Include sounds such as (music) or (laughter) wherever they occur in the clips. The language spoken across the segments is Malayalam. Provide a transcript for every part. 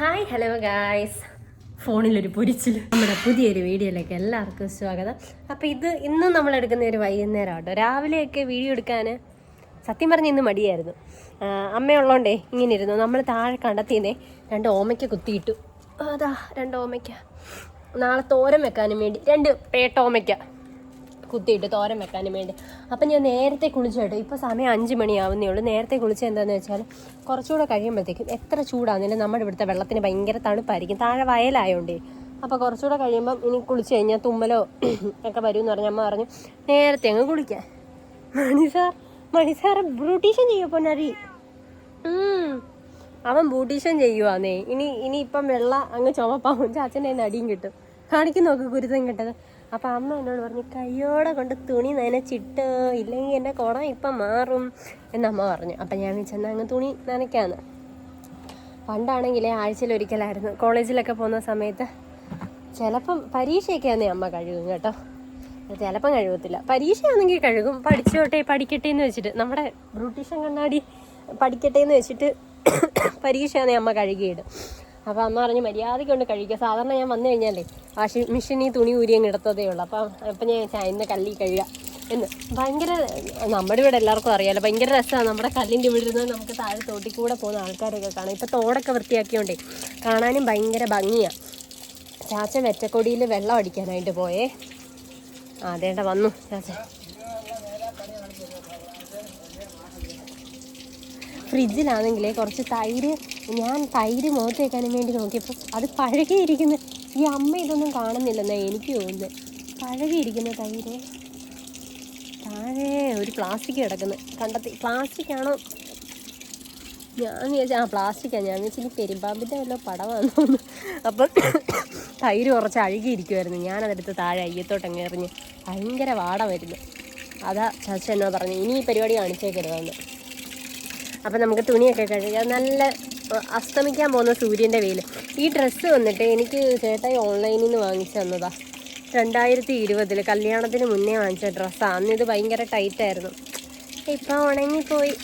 ഹായ് ഹലോ ഗായ്സ് ഫോണിലൊരു പൊരിച്ചിൽ നമ്മുടെ പുതിയൊരു വീഡിയോയിലേക്ക് എല്ലാവർക്കും സ്വാഗതം. അപ്പോൾ ഇത് ഇന്ന് നമ്മൾ എടുക്കുന്ന ഒരു വൈകുന്നേരം കേട്ടോ രാവിലെയൊക്കെ വീഡിയോ എടുക്കാൻ സത്യം പറഞ്ഞ് ഇന്ന് മടിയായിരുന്നു. അമ്മയുള്ളതുകൊണ്ടേ ഇങ്ങനെ ഇരുന്നു നമ്മൾ താഴെ കണ്ടെത്തിയെന്നേ രണ്ട് ഓമയ്ക്ക് കുത്തിയിട്ടു. അതാ രണ്ട് ഓമയ്ക്ക. നാളെ തോരം വെക്കാനും വേണ്ടി രണ്ട് പേട്ട ഓമയ്ക്ക കുത്തിയിട്ട് തോരൻ വെക്കാനും വേണ്ടി. അപ്പം ഞാൻ നേരത്തെ കുളിച്ചു കേട്ടോ. ഇപ്പോൾ സമയം അഞ്ച് മണിയാവുന്നേ ഉള്ളൂ. നേരത്തെ കുളിച്ച് എന്താണെന്ന് വെച്ചാൽ കുറച്ചുകൂടെ കഴിയുമ്പോഴത്തേക്കും എത്ര ചൂടാണെങ്കിലും നമ്മുടെ ഇവിടുത്തെ വെള്ളത്തിന് ഭയങ്കര തണുപ്പായിരിക്കും. താഴെ വയലായോണ്ടേ. അപ്പോൾ കുറച്ചുകൂടെ കഴിയുമ്പം ഇനി കുളിച്ച് കഴിഞ്ഞാൽ തുമ്മലോ (clears throat) ഒക്കെ വരും എന്ന് പറഞ്ഞ് അമ്മ പറഞ്ഞു നേരത്തെ അങ്ങ് കുളിക്കാൻ Mani sir Mani sir beautician. അവൻ ബ്യൂട്ടീഷ്യൻ ചെയ്യുവാന്നേ. ഇനി ഇനി ഇപ്പം വെള്ള അങ്ങ് ചുമപ്പാവും ചാച്ചന്റെ അടിയും കിട്ടും. കാണിക്കും നോക്ക് ഗുരുതം കിട്ടത്. അപ്പം അമ്മ എന്നോട് പറഞ്ഞു കയ്യോടെ കൊണ്ട് തുണി നനച്ചിട്ട് ഇല്ലെങ്കിൽ എന്റെ കുടം ഇപ്പം മാറും. എന്നമ്മ പറഞ്ഞു. അപ്പം ഞാൻ വിളിച്ചെന്നാൽ അങ്ങ് തുണി നനയ്ക്കാന്ന്. പണ്ടാണെങ്കിലേ ആഴ്ചയിൽ ഒരിക്കലായിരുന്നു. കോളേജിലൊക്കെ പോകുന്ന സമയത്ത് ചിലപ്പം പരീക്ഷയൊക്കെയാന്നേ അമ്മ കഴുകും കേട്ടോ. ചിലപ്പം കഴുകത്തില്ല. പരീക്ഷയാണെങ്കിൽ കഴുകും. പഠിച്ചോട്ടെ പഠിക്കട്ടെ എന്ന് വെച്ചിട്ട്. നമ്മുടെ ബ്യൂട്ടീഷ്യൻ കണ്ണാടി പഠിക്കട്ടെ എന്ന് വെച്ചിട്ട് പരീക്ഷയാണെങ്കിൽ അമ്മ കഴുകിയിടും. അപ്പോൾ അമ്മ പറഞ്ഞ് മര്യാദയ്ക്ക് കൊണ്ട് കഴിക്കുക. സാധാരണ ഞാൻ വന്നു കഴിഞ്ഞാലേ വാഷിംഗ് മെഷീനിൽ തുണി ഊരിയങ്ങ് ഇടത്തതേ ഉള്ളൂ. അപ്പം അപ്പം ഞാൻ ഇന്ന് കല്ലി കഴുകുക എന്ന് ഭയങ്കര നമ്മുടെ ഇവിടെ എല്ലാവർക്കും അറിയാലോ ഭയങ്കര രസമാണ്. നമ്മുടെ കല്ലിന്റെ ഇവിടെ ഇരുന്ന് നമുക്ക് താഴെ തോട്ടിൽ കൂടെ പോകുന്ന ആൾക്കാരൊക്കെ കാണാം. ഇപ്പം തോടൊക്കെ വൃത്തിയാക്കിയോണ്ടേ കാണാനും ഭയങ്കര ഭംഗിയാണ് ചാച്ച വെറ്റക്കൊടിയിൽ വെള്ളം അടിക്കാനായിട്ട് പോയേ. ആ അതേണ്ട വന്നു ചാച്ച. ഫ്രിഡ്ജിലാണെങ്കിൽ കുറച്ച് തൈര് ഞാൻ തൈര് മുഖത്ത് വെക്കാനും വേണ്ടി നോക്കിയപ്പോൾ അത് പഴകിയിരിക്കുന്ന ഈ അമ്മ ഇതൊന്നും കാണുന്നില്ലെന്നാണ് എനിക്ക് തോന്നുന്നത് പഴകിയിരിക്കുന്ന തൈര്. താഴെ ഒരു പ്ലാസ്റ്റിക് കിടക്കുന്നത് കണ്ടെത്തി പ്ലാസ്റ്റിക് ആണോ? ഞാൻ വിചാരിച്ചു ആ പ്ലാസ്റ്റിക്കാണ് ഞാൻ വിചാരിച്ചു ഇനി പെരുമ്പാമ്പിന്റെ വല്ല പടമാണെന്ന് തോന്നുന്നു. അപ്പം തൈര് കുറച്ച് അഴുകിയിരിക്കുമായിരുന്നു ഞാനതെടുത്ത് താഴെ അയ്യത്തോട്ടങ്ങ് എറിഞ്ഞ് ഭയങ്കര വാട വരുന്നു അതാ ചാച്ച എന്നോ പറഞ്ഞു ഇനി ഈ പരിപാടി കാണിച്ചേക്കരുതെന്ന് അപ്പം നമുക്ക് തുണിയൊക്കെ കഴുകാം. നല്ല അസ്തമിക്കാൻ പോകുന്ന സൂര്യന്റെ വെയിൽ. ഈ ഡ്രസ്സ് വന്നിട്ട് എനിക്ക് ചേട്ടായി ഓൺലൈനിൽ നിന്ന് വാങ്ങിച്ചു തന്നതാ. രണ്ടായിരത്തി ഇരുപതിൽ കല്യാണത്തിന് മുന്നേ വാങ്ങിച്ച ഡ്രസ്സാണ് അന്ന് ഇത് ഭയങ്കര ടൈറ്റായിരുന്നു ഇപ്പം ഉണങ്ങിപ്പോയി.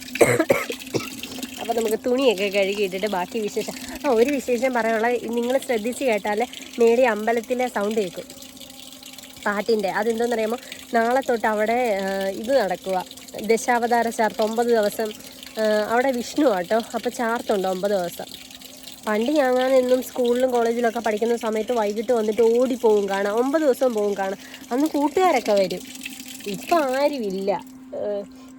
അപ്പോൾ നമുക്ക് തുണിയൊക്കെ കഴുകിയിട്ടിട്ട് ബാക്കി വിശേഷം. ആ ഒരു വിശേഷം പറയാനുള്ള നിങ്ങൾ ശ്രദ്ധിച്ച് കേട്ടാൽ മേടി അമ്പലത്തിലെ സൗണ്ട് കേൾക്കും. പാട്ടിന്റെ അതെന്തെന്നറിയാമോ? നാളെ തൊട്ട് അവിടെ ഇത് നടക്കുക. ദശാവതാര ചാർത്ത് ഒമ്പത് ദിവസം അവിടെ വിഷ്ണു ആട്ടോ. അപ്പോൾ ചാർത്തുണ്ട് ഒമ്പത് ദിവസം. പണ്ട് ഞാൻ എന്നും സ്കൂളിലും കോളേജിലൊക്കെ പഠിക്കുന്ന സമയത്ത് വൈകിട്ട് വന്നിട്ട് ഓടിപ്പോവും കാണാം ഒമ്പത് ദിവസം പോവും കാണാം അന്ന് കൂട്ടുകാരൊക്കെ വരും. ഇപ്പം ആരുമില്ല.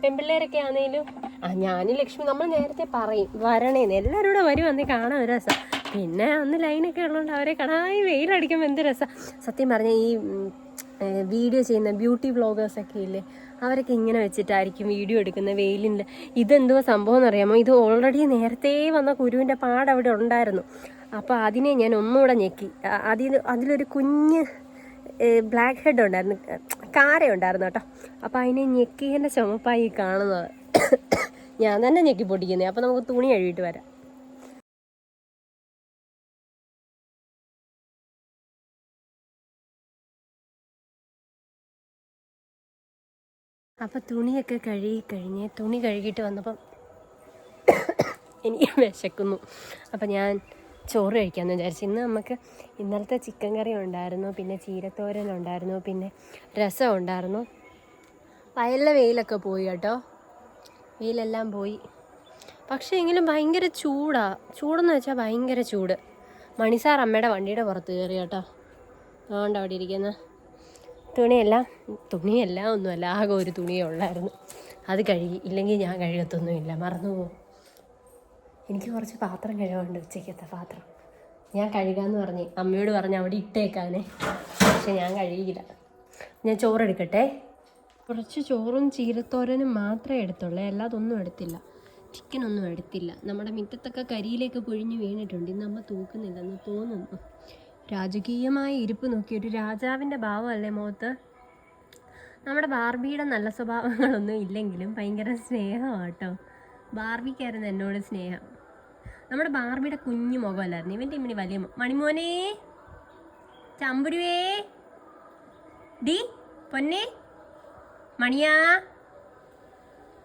പെൺപിള്ളേരൊക്കെ ആണെങ്കിലും ആ ഞാനും ലക്ഷ്മി നമ്മൾ നേരത്തെ പറയും വരണേന്ന് എല്ലാവരും കൂടെ വരും അന്നേ കാണാൻ ഒരു രസം. പിന്നെ അന്ന് ലൈനൊക്കെ ഉള്ളതുകൊണ്ട് അവരെ കാണാൻ വെയിലടിക്കുമ്പോൾ എന്ത് രസം. സത്യം പറഞ്ഞാൽ ഈ വീഡിയോ ചെയ്യുന്ന ബ്യൂട്ടി വ്ളോഗേഴ്സൊക്കെ ഇല്ലേ അവരൊക്കെ ഇങ്ങനെ വെച്ചിട്ടായിരിക്കും വീഡിയോ എടുക്കുന്ന വെയിലിന്റെ ഇതെന്തോ സംഭവം എന്നറിയാമോ ഇത് ഓൾറെഡി നേരത്തെ വന്ന കുരുവിന്റെ പാട് അവിടെ ഉണ്ടായിരുന്നു. അപ്പോൾ അതിനെ ഞാൻ ഒന്നുകൂടെ ഞെക്കി. അതിൽ അതിലൊരു കുഞ്ഞ് ബ്ലാക്ക് ഹെഡ് ഉണ്ടായിരുന്നു. കാര ഉണ്ടായിരുന്നു കേട്ടോ. അപ്പോൾ അതിനെ ഞെക്കിയതിന്റെ ചുമപ്പായി കാണുന്നത്. ഞാൻ തന്നെ ഞെക്കി പൊട്ടിക്കുന്നത് അപ്പോൾ നമുക്ക് തുണി കഴുകിയിട്ട് വരാം. അപ്പോൾ തുണിയൊക്കെ കഴുകി കഴിഞ്ഞ് തുണി കഴുകിയിട്ട് വന്നപ്പം എനിക്ക് വിശക്കുന്നു. അപ്പം ഞാൻ ചോറ് കഴിക്കാമെന്ന് വിചാരിച്ചു. ഇന്ന് നമുക്ക് ഇന്നലത്തെ ചിക്കൻ കറി ഉണ്ടായിരുന്നു പിന്നെ ചീരത്തോരൻ ഉണ്ടായിരുന്നു പിന്നെ രസം ഉണ്ടായിരുന്നു. വയലിലെ വെയിലൊക്കെ പോയി കേട്ടോ. വെയിലെല്ലാം പോയി. പക്ഷേ എങ്കിലും ഭയങ്കര ചൂടാ. ചൂടെന്ന് വെച്ചാൽ ഭയങ്കര ചൂട്. മണിസാർ അമ്മയുടെ വണ്ടിയുടെ പുറത്ത് കയറി കേട്ടോ. അതുകൊണ്ട് അവിടെ ഇരിക്കുന്ന. തുണിയെല്ലാം തുണിയല്ല ഒന്നുമല്ല ആകെ ഒരു തുണിയേ ഉള്ളായിരുന്നു. അത് കഴുകി ഇല്ലെങ്കിൽ ഞാൻ കഴുകത്തൊന്നുമില്ല മറന്നു പോകും. എനിക്ക് കുറച്ച് പാത്രം കഴുകാനുണ്ട് ഉച്ചയ്ക്കത്തെ പാത്രം. ഞാൻ കഴുകാന്ന് പറഞ്ഞ് അമ്മയോട് പറഞ്ഞ് അവിടെ ഇട്ടേക്കാനേ. പക്ഷെ ഞാൻ കഴുകിയില്ല. ഞാൻ ചോറെടുക്കട്ടെ കുറച്ച് ചോറും ചീരത്തോരനും മാത്രമേ എടുത്തുള്ളൂ. അല്ലാതൊന്നും എടുത്തില്ല. ചിക്കനൊന്നും എടുത്തില്ല. നമ്മുടെ മിറ്റത്തൊക്കെ കരിയിലേക്ക് പൊഴിഞ്ഞ് വീണിട്ടുണ്ട്. ഇന്ന് അമ്മ തൂക്കുന്നില്ലെന്ന് തോന്നുന്നു. രാജകീയമായ ഇരിപ്പ് നോക്കി ഒരു രാജാവിന്റെ ഭാവമല്ലേ മുഖത്ത്? നമ്മുടെ ബാർബിയുടെ നല്ല സ്വഭാവങ്ങളൊന്നും ഇല്ലെങ്കിലും ഭയങ്കര സ്നേഹമാണ് കേട്ടോ. ബാർബിക്കായിരുന്നു എന്നോട് സ്നേഹം. നമ്മുടെ ബാർബിയുടെ കുഞ്ഞു മുഖമല്ലായിരുന്നു. ഇവന്റെ ഇമ്മിനി വലിയ മണിമോനെ ചമ്പുരുവേ. ഡി പൊന്നെ. മണിയാ.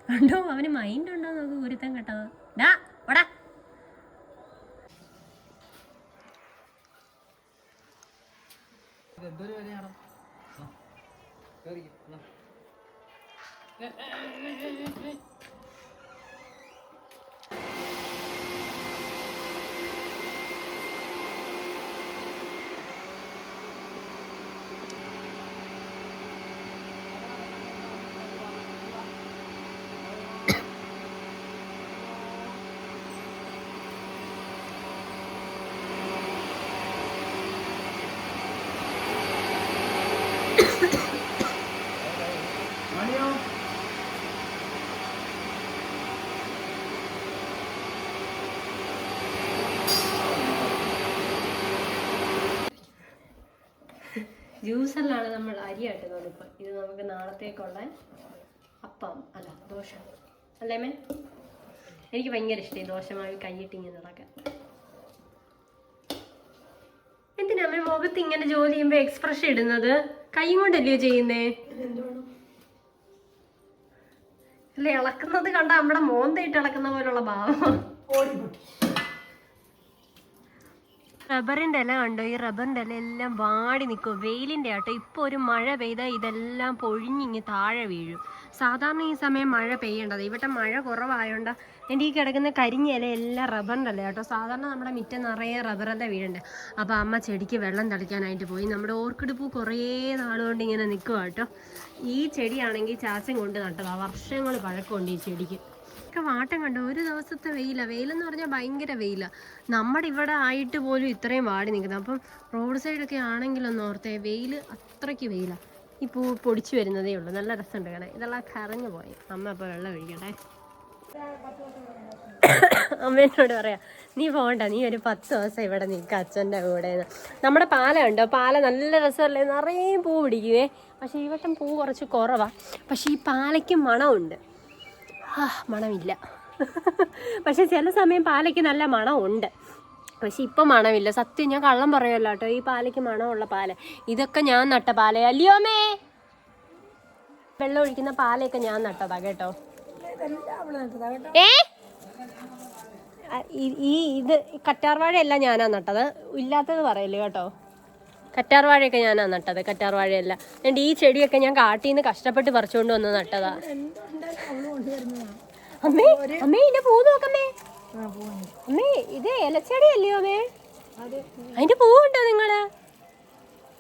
കണ്ടോ അവന് മൈൻഡ് ഉണ്ടോ നോക്ക് ഗുരുത്തം കേട്ടോ ഡാ ഓടാ. എന്തൊരു വിലയാണ്? കേറിക്കോ ജ്യൂസറിലാണ് നമ്മൾ അരി ആട്ടുന്നത് ഇത് നമുക്ക് നാളത്തേക്കുള്ള അപ്പം അല്ല ദോശ. അല്ലേ മേ എനിക്ക് ഭയങ്കര ഇഷ്ടമായി ദോശമായി കൈയിട്ട് ഇങ്ങനെ നടക്കാൻ എന്തിനാ അമ്മ മുഖത്ത് ഇങ്ങനെ ജോലി ചെയ്യുമ്പോൾ എക്സ്പ്രഷൻ ഇടുന്നത്? കൈ കൊണ്ടല്ലയോ ചെയ്യുന്നേ? അല്ല ഇളക്കുന്നത് കണ്ട നമ്മുടെ മോന്തയിട്ട് ഇളക്കുന്ന പോലുള്ള ഭാവം. റബ്ബറിന്റെ ഇല കണ്ടോ? ഈ റബ്ബറിന്റെ ഇല എല്ലാം വാടി നിൽക്കും വെയിലിന്റെ ആട്ടോ. ഇപ്പൊ ഒരു മഴ പെയ്താൽ ഇതെല്ലാം പൊഴിഞ്ഞിങ്ങ് താഴെ വീഴും. സാധാരണ ഈ സമയം മഴ പെയ്യേണ്ടത്. ഇവിടെ മഴ കുറവായതുകൊണ്ട് എന്റെ ഈ കിടക്കുന്ന കരിഞ്ഞ ഇല എല്ലാം റബ്ബറിന്റെ ഇല കേട്ടോ. സാധാരണ നമ്മുടെ മിറ്റം നിറയെ റബ്ബറിന്റെ വീഴുണ്ട്? അപ്പോൾ അമ്മ ചെടിക്ക് വെള്ളം തളിക്കാനായിട്ട് പോയി. നമ്മുടെ ഓർക്കിഡ് പൂ കുറേ നാളുകൊണ്ട് ഇങ്ങനെ നിൽക്കുക കേട്ടോ. ഈ ചെടിയാണെങ്കിൽ ചാച്ചൻ കൊണ്ട് നട്ടതാണ് വർഷങ്ങൾ പഴക്കമുണ്ട് ഈ ചെടിക്ക്. ഒക്കെ വാട്ടം കണ്ടോ? ഒരു ദിവസത്തെ വെയില. വെയിലെന്ന് പറഞ്ഞാൽ ഭയങ്കര വെയില. നമ്മുടെ ഇവിടെ ആയിട്ട് പോലും ഇത്രയും വാടി നിൽക്കുന്നത് അപ്പം റോഡ് സൈഡൊക്കെ ആണെങ്കിലൊന്ന് ഓർത്തേ വെയിൽ അത്രയ്ക്ക് വെയില. ഈ പൂ പൊടിച്ചു വരുന്നതേ ഉള്ളൂ. നല്ല രസമുണ്ട് കാണാൻ. ഇതെല്ലാം കറഞ്ഞു പോയി. അമ്മ അപ്പോൾ വെള്ളം ഒഴിക്കട്ടെ. അമ്മേനോട് പറയാ നീ പോകണ്ട നീ ഒരു പത്ത് ദിവസം ഇവിടെ നിൽക്കുക അച്ഛന്റെ കൂടെ നമ്മുടെ പാല ഉണ്ടോ പാല നല്ല രസമല്ലേ? നിറയെ പൂ പിടിക്കുവേ. പക്ഷേ ഈ വട്ടം പൂ കുറച്ച് കുറവാണ് പക്ഷേ ഈ പാലയ്ക്ക് മണമുണ്ട്. ആ മണമില്ല. പക്ഷെ ചില സമയം പാലയ്ക്ക് നല്ല മണമുണ്ട്. പക്ഷെ ഇപ്പം മണമില്ല. സത്യം ഞാൻ കള്ളം പറയുമല്ലോ കേട്ടോ. ഈ പാലയ്ക്ക് മണമുള്ള പാല. ഇതൊക്കെ ഞാൻ നട്ട പാല അല്ലയോ അമ്മേ വെള്ളം ഒഴിക്കുന്ന പാലയൊക്കെ ഞാൻ നട്ടതാ കേട്ടോ. ഏ? ഈ ഇത് കറ്റാർവാഴയല്ല ഞാനാ നട്ടത്. ഇല്ലാത്തത് പറയല്ലേ കേട്ടോ. കറ്റാർവാഴയൊക്കെ ഞാനാ നട്ടത്. കറ്റാർവാഴയല്ല. എന്റെ ഈ ചെടിയൊക്കെ ഞാൻ കാട്ടിൽ നിന്ന് കഷ്ടപ്പെട്ട് പറിച്ചുകൊണ്ട് വന്ന് നട്ടതാ. അമ്മേ അമ്മേ ഇതിന്റെ പൂ നോക്കമ്മേ. അമ്മേ ഇത് ഇലച്ചെടി അല്ലയോ അമ്മേ അതിന്റെ പൂവുണ്ടോ നിങ്ങൾ?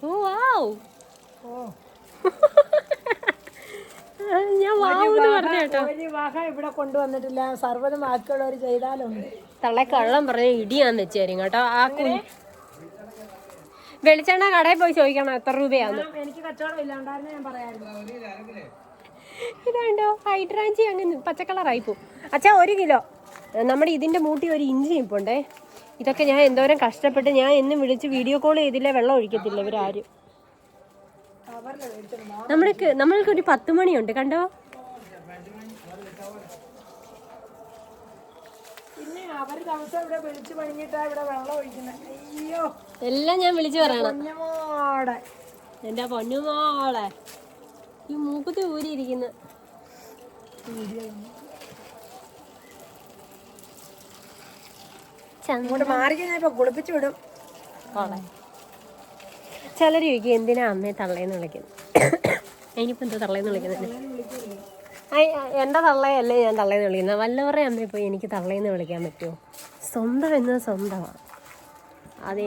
ഓ വാവ് ഞാൻ വാവ് എന്ന് പറഞ്ഞു കേട്ടോ. ഇവിടെ കൊണ്ടുവന്നിട്ടില്ല. സർവത ബാക്കിയുള്ളവർ ചെയ്താലുണ്ട്. തള്ളെ കള്ളം പറഞ്ഞ ഇടിയാന്ന് വെച്ചേരും കേട്ടോ. ആ കുഞ്ഞു വെളിച്ചെണ്ണ കടയിൽ പോയി ചോദിക്കണം എത്ര രൂപയാന്ന്. എനിക്ക് കച്ചവടം ഇല്ലാണ്ടായിരുന്നു ഞാൻ പറയായിരുന്നു. ഇതാണ്ടോ ഹൈഡ്രാഞ്ചി അങ്ങ് പച്ചക്കളറായി പോവും അച്ഛാ ഒരു കിലോ. നമ്മുടെ ഇതിന്റെ മൂട്ടി ഒരു ഇഞ്ചി ഇപ്പുണ്ടേ ഇതൊക്കെ ഞാൻ എന്തോരം കഷ്ടപ്പെട്ട് ഞാൻ എന്നും വിളിച്ച് വീഡിയോ കോൾ ചെയ്തില്ല വെള്ളം ഒഴിക്കത്തില്ല ഇവരാരും. നമ്മൾക്ക് നമ്മൾക്ക് ഒരു പത്ത് മണിയുണ്ട് കണ്ടോ? എല്ലാം ഞാൻ വിളിച്ചു പറയണം. എന്റെ പൊന്നുമോളെ. ഈ മൂക്കുത്തി ഊരിയിരിക്കുന്നു. ഇങ്ങോട്ട് മാറി കുളിപ്പിച്ചു വിടും. ചിലർ ചോദിക്കും എന്തിനാ അമ്മയെ തള്ളേന്ന് വിളിക്കുന്നത് അതിനിപ്പോ എന്താ തള്ളേന്ന് വിളിക്കുന്നത് എന്റെ എന്റെ തള്ളയല്ലേ ഞാൻ തള്ളേന്ന് വിളിക്കുന്നത് വല്ലവരുടെ അമ്മയെ പോയി എനിക്ക് തള്ളേന്ന് വിളിക്കാൻ പറ്റുമോ സ്വന്തം എന്നത് സ്വന്തമാണ് അത്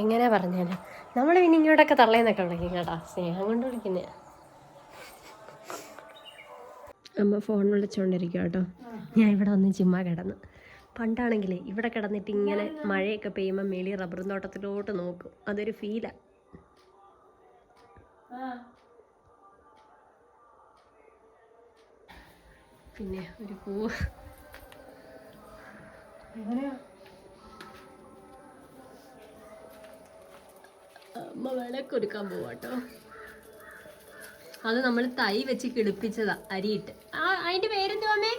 എങ്ങനെ പറഞ്ഞാൽ നമ്മൾ പിന്നെ ഇങ്ങോട്ടൊക്കെ തള്ളേന്നൊക്കെ വിളിക്കും കേട്ടോ. സ്നേഹം കൊണ്ട് വിളിക്കുന്നേ. അമ്മ ഫോൺ വിളിച്ചുകൊണ്ടിരിക്കുക കേട്ടോ ഞാൻ ഇവിടെ വന്ന് ചുമ്മാ കിടന്നു. പണ്ടാണെങ്കിലേ ഇവിടെ കിടന്നിട്ട് ഇങ്ങനെ മഴയൊക്കെ പെയ്യുമ്പോൾ മേളി റബ്ബർ തോട്ടത്തിലോട്ട് നോക്കും. അതൊരു ഫീലാണ് പിന്നെ ഒരു പൂവ്. അമ്മ വിളക്കൊരുക്കാൻ പോവാട്ടോ അത് നമ്മൾ തൈ വെച്ച് കിളിപ്പിച്ചതാ അരിയിട്ട്. ആ അതിന്റെ പേരെന്തുവാ അമ്മേ?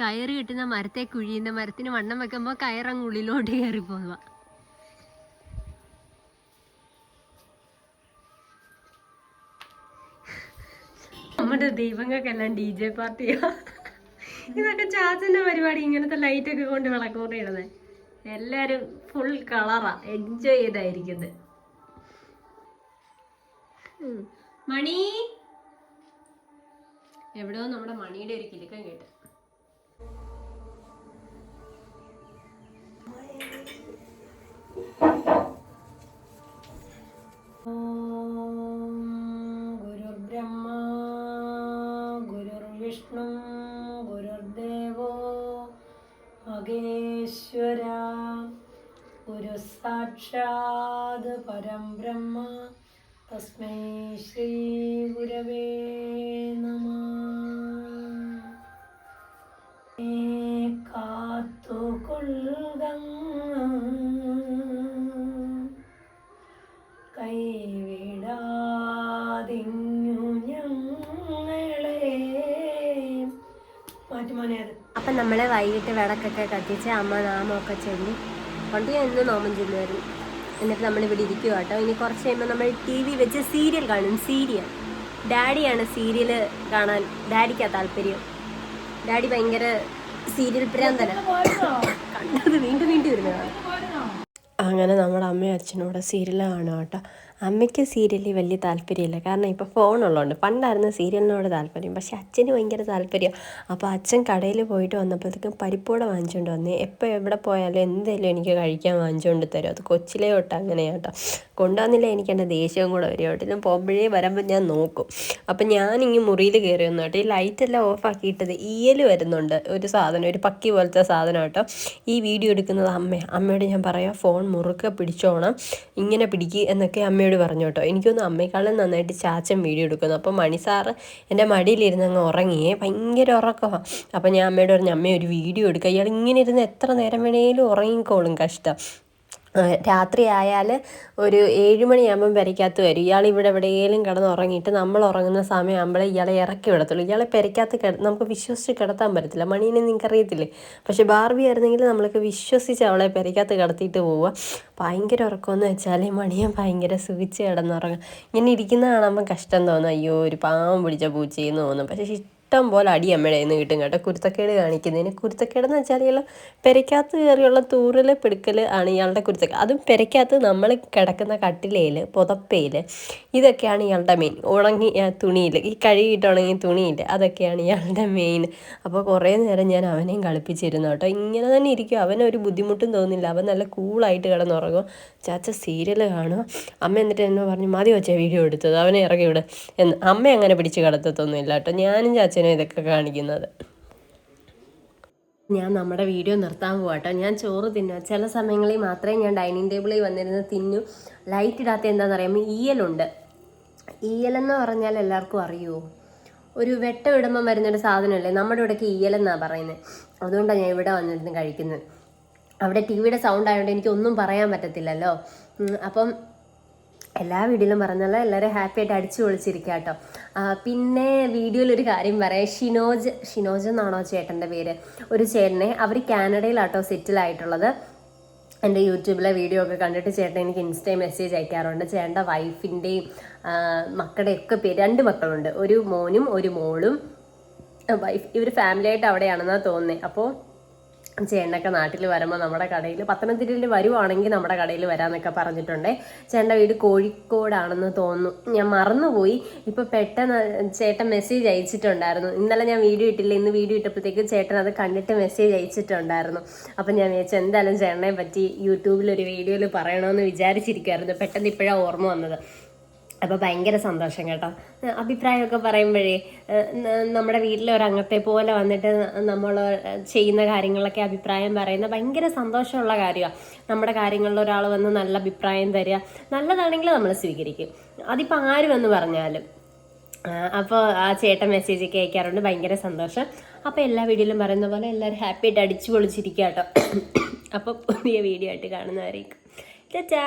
കയറ് കിട്ടുന്ന മരത്തെ കുഴിയുന്ന മരത്തിന് വണ്ണം വെക്കുമ്പോ കയറങ്ങ് ഉള്ളിലോട്ട് കയറി പോവാ. നമ്മുടെ ദൈവങ്ങൾക്കെല്ലാം ഡി ജെ പാർട്ടിയാ. ഇതൊക്കെ ചാച്ചന്റെ പരിപാടി ഇങ്ങനത്തെ ലൈറ്റ് ഒക്കെ കൊണ്ട് വിളക്കൂറി ഇടുന്നത് എല്ലാരും ഫുൾ കളറാ എൻജോയ് ചെയ്തായിരിക്കുന്നത്. മണി. എവിടെയോ നമ്മുടെ മണിയുടെ ഒരു കിലുക്കം കേട്ട്. ഗുരുർബ്രഹ്മ ഗുരുർവിഷ്ണു ഗുരുർദേവോ മഹേശ്വര ഗുരു പരം ബ്രഹ്മ തസ്മൈ ശ്രീ നമ. ഞങ്ങളെ. അപ്പം നമ്മൾ വൈകിട്ട് വിളക്കൊക്കെ കത്തിച്ച് അമ്മ നാമൊക്കെ ചൊല്ലി. പണ്ട് ഞാൻ എന്നും നോമം ചൊല്ലുമായിരുന്നു എന്നിട്ട് നമ്മളിവിടെ ഇരിക്കുക കേട്ടോ. ഇനി കുറച്ച് കഴിയുമ്പോൾ നമ്മൾ ടി വി വെച്ച് സീരിയൽ കാണും. സീരിയൽ ഡാഡിയാണ് സീരിയൽ കാണാൻ ഡാഡിക്കാ താല്പര്യം. ഡാഡി ഭയങ്കര സീരിയൽ പ്രാന്തന കണ്ടത് വീണ്ടും വീണ്ടും വരുന്നതാണ്. അങ്ങനെ നമ്മുടെ അമ്മയും അച്ഛനും കൂടെ സീരിയൽ കാണുക കേട്ടോ. അമ്മയ്ക്ക് സീരിയലിൽ വലിയ താല്പര്യമില്ല. കാരണം ഇപ്പോൾ ഫോണുള്ളതുകൊണ്ട് പണ്ടായിരുന്നു സീരിയലിനോട് താല്പര്യം. പക്ഷേ അച്ഛന് ഭയങ്കര താല്പര്യം. അപ്പോൾ അച്ഛൻ കടയിൽ പോയിട്ട് വന്നപ്പോഴത്തേക്കും പരിപ്പൂടെ വാങ്ങിച്ചുകൊണ്ട് വന്നേ. എപ്പോൾ എവിടെ പോയാലും എന്തെങ്കിലും എനിക്ക് കഴിക്കാൻ വാങ്ങിച്ചുകൊണ്ട് തരും. അത് കൊച്ചിലേ തൊട്ട് അങ്ങനെയാട്ടോ കൊണ്ടുവന്നില്ല എനിക്ക് എന്റെ ദേഷ്യവും കൂടെ വരും ഞാൻ പോകുമ്പോഴേ വരുമ്പോൾ ഞാൻ നോക്കും. അപ്പം ഞാനിങ്ങ് മുറിയിൽ കയറി വന്നു കേട്ടോ. ഈ ലൈറ്റെല്ലാം ഓഫാക്കിയിട്ടത് ഈയൽ വരുന്നുണ്ട് ഒരു സാധനം ഒരു പക്കി പോലത്തെ സാധനം കേട്ടോ. ഈ വീഡിയോ എടുക്കുന്നത് അമ്മയാണ് അമ്മയോട് ഞാൻ പറയാം ഫോൺ മുറുക്കെ പിടിച്ചോണം. ഇങ്ങനെ പിടിക്കുക എന്നൊക്കെ അമ്മയോട് പറഞ്ഞു കേട്ടോ. എനിക്കൊന്ന് അമ്മയെക്കാളും നന്നായിട്ട് ചാച്ചൻ വീഡിയോ എടുക്കുന്നു. അപ്പോൾ മണി സാറ് എന്റെ മടിയിലിരുന്ന് അങ്ങ് ഉറങ്ങിയേ. ഭയങ്കര ഉറക്കമാണ് അപ്പോൾ ഞാൻ അമ്മയോട് പറഞ്ഞു അമ്മ ഒരു വീഡിയോ എടുക്കുക ഇയാൾ ഇങ്ങനെ ഇരുന്ന് എത്ര നേരം വേണേലും ഉറങ്ങിക്കോളും കഷ്ടം. രാത്രി ആയാൽ ഒരു ഏഴ് മണിയാകുമ്പം പെരയ്ക്കകത്ത് വരും. ഇയാൾ ഇവിടെ എവിടെയെങ്കിലും കിടന്ന് ഉറങ്ങിയിട്ട് നമ്മൾ ഉറങ്ങുന്ന സമയമാകുമ്പോൾ ഇയാളെ ഇറക്കി വിടത്തുള്ളൂ. ഇയാളെ പെരയ്ക്കകത്ത് കിട നമുക്ക് വിശ്വസിച്ച് കിടത്താൻ പറ്റത്തില്ല. മണീനെ നിങ്ങൾക്ക് അറിയത്തില്ലേ പക്ഷേ ബാർബി ആയിരുന്നെങ്കിൽ നമ്മൾക്ക് വിശ്വസിച്ച് അവളെ പെരയ്ക്കകത്ത് കിടത്തിയിട്ട് പോവുക. ഭയങ്കര ഉറക്കമെന്ന് വെച്ചാൽ മണിയെ ഭയങ്കര സുഖിച്ച് കിടന്നുറങ്ങുക ഇങ്ങനെ ഇരിക്കുന്ന കാണുമ്പോൾ കഷ്ടം തോന്നും. അയ്യോ ഒരു പാവം പിടിച്ച പൂച്ചയെന്ന് തോന്നും. പക്ഷേ ഇഷ്ടം പോലെ അടി അമ്മയുടെ കിട്ടും കേട്ടോ. കുരുത്തക്കേട് കാണിക്കുന്നതിന്. കുരുത്തക്കേടെന്ന് വെച്ചാൽ ഇയാൾ പെരയ്ക്കകത്ത് കയറിയുള്ള തൂറൽ പിടുക്കൽ ആണ് ഇയാളുടെ കുരുത്തക്കേട്. അതും പെരയ്ക്കകത്ത് നമ്മൾ കിടക്കുന്ന കട്ടിലയിൽ പുതപ്പയിൽ ഇതൊക്കെയാണ് ഇയാളുടെ മെയിൻ ഉണങ്ങി തുണിയിൽ ഈ കഴുകിയിട്ട് ഉണങ്ങിയ തുണിയിൽ അതൊക്കെയാണ് ഇയാളുടെ മെയിൻ അപ്പോൾ കുറേ നേരം ഞാൻ അവനെയും കളിപ്പിച്ചിരുന്നു കേട്ടോ. ഇങ്ങനെ തന്നെ ഇരിക്കും. അവനൊരു ബുദ്ധിമുട്ടും തോന്നില്ല. അവൻ നല്ല കൂളായിട്ട് കിടന്നുറങ്ങും. ചാച്ച സീരിയൽ കാണും. അമ്മ എന്നിട്ട് എന്നെ പറഞ്ഞു മതി വെച്ചാൽ വീഡിയോ എടുത്തത്. അവനെ ഇറങ്ങി വിട്. എന്ന്. അമ്മ അങ്ങനെ പിടിച്ച് കിടത്തത്തൊന്നുമില്ല കേട്ടോ. ഞാനും ചാച്ചനും ഇതൊക്കെ കാണിക്കുന്നത്. ഞാൻ നമ്മുടെ വീഡിയോ നിർത്താൻ പോവാട്ടോ ഞാൻ ചോറ് തിന്നുക ചില സമയങ്ങളിൽ മാത്രമേ ഞാൻ ഡൈനിങ് ടേബിളിൽ വന്നിരുന്ന് തിന്നു. ലൈറ്റ് ഇടാത്ത എന്താണെന്ന് അറിയാമോ? ഈയലുണ്ട്. ഈയലെന്ന് പറഞ്ഞാൽ എല്ലാവർക്കും അറിയുമോ ഒരു വെട്ടം ഇടുമ്പം വരുന്നൊരു സാധനമല്ലേ? നമ്മുടെ ഇവിടേക്ക് ഈയലെന്നാണ് പറയുന്നത് അതുകൊണ്ടാണ് ഞാൻ ഇവിടെ വന്നിരുന്ന് കഴിക്കുന്നത്. അവിടെ ടി വിയുടെ സൗണ്ട് ആയതുകൊണ്ട് എനിക്കൊന്നും പറയാൻ പറ്റത്തില്ലല്ലോ. അപ്പം എല്ലാ വീഡിയോയിലും പറഞ്ഞല്ലോ എല്ലാവരും ഹാപ്പി ആയിട്ട് അടിച്ചു പൊളിച്ചിരിക്കുക കേട്ടോ പിന്നെ വീഡിയോയിൽ ഒരു കാര്യം പറയാം. ഷിനോജ് ഷിനോജ് എന്നാണോ ചേട്ടന്റെ പേര്? ഒരു ചേട്ടനെ അവർ കാനഡയിലാട്ടോ സെറ്റിൽ ആയിട്ടുള്ളത്. എന്റെ യൂട്യൂബിലെ വീഡിയോ ഒക്കെ കണ്ടിട്ട് ചേട്ടൻ എനിക്ക് ഇൻസ്റ്റയിൽ മെസ്സേജ് അയക്കാറുണ്ട്. ചേട്ടന്റെ വൈഫിന്റെയും മക്കളുടെ ഒക്കെ പേര് രണ്ട് മക്കളുണ്ട്. ഒരു മോനും ഒരു മോളും. വൈഫ് ഇവർ ഫാമിലി ആയിട്ട് അവിടെയാണെന്നാണ് തോന്നുന്നത് അപ്പോൾ ചേട്ടനൊക്കെ നാട്ടിൽ വരുമ്പോൾ നമ്മുടെ കടയിൽ പത്തനംതിട്ടയിൽ വരുവാണെങ്കിൽ നമ്മുടെ കടയിൽ വരാമെന്നൊക്കെ പറഞ്ഞിട്ടുണ്ട്. ചേട്ടന്റെ വീട് കോഴിക്കോടാണെന്ന് തോന്നുന്നു. ഞാൻ മറന്നുപോയി. ഇപ്പോൾ പെട്ടെന്ന് ചേട്ടൻ മെസ്സേജ് അയച്ചിട്ടുണ്ടായിരുന്നു. ഇന്നലെ ഞാൻ വീഡിയോ ഇട്ടില്ല. ഇന്ന് വീഡിയോ ഇട്ടപ്പോഴത്തേക്ക് ചേട്ടൻ അത് കണ്ടിട്ട് മെസ്സേജ് അയച്ചിട്ടുണ്ടായിരുന്നു. അപ്പം ഞാൻ വിചാരിച്ചു എന്തായാലും ചേട്ടനെ പറ്റി യൂട്യൂബിൽ ഒരു വീഡിയോയിൽ പറയണമെന്ന് വിചാരിച്ചിരിക്കുമായിരുന്നു പെട്ടെന്ന് ഇപ്പോഴാണ് ഓർമ്മ വന്നത്. അപ്പോൾ ഭയങ്കര സന്തോഷം കേട്ടോ. അഭിപ്രായമൊക്കെ പറയുമ്പോഴേ നമ്മുടെ വീട്ടിലെ ഒരു അംഗത്തെ പോലെ വന്നിട്ട് നമ്മൾ ചെയ്യുന്ന കാര്യങ്ങളൊക്കെ അഭിപ്രായം പറയുന്ന ഭയങ്കര സന്തോഷമുള്ള കാര്യമാണ് നമ്മുടെ കാര്യങ്ങളിൽ ഒരാൾ വന്ന് നല്ല അഭിപ്രായം തരിക. നല്ലതാണെങ്കിൽ നമ്മൾ സ്വീകരിക്കും. അതിപ്പോൾ ആര് വന്ന് പറഞ്ഞാലും. അപ്പോൾ ആ ചേട്ടൻ മെസ്സേജ് ഒക്കെ അയക്കാറുണ്ട്. ഭയങ്കര സന്തോഷം. അപ്പോൾ എല്ലാ വീഡിയോയിലും പറയുന്ന പോലെ എല്ലാവരും ഹാപ്പി ആയിട്ട് അടിച്ചു പൊളിച്ചിരിക്കുക കേട്ടോ. (coughs) അപ്പോൾ പുതിയ വീഡിയോ ആയിട്ട് കാണുന്നവരേക്കും. ചാ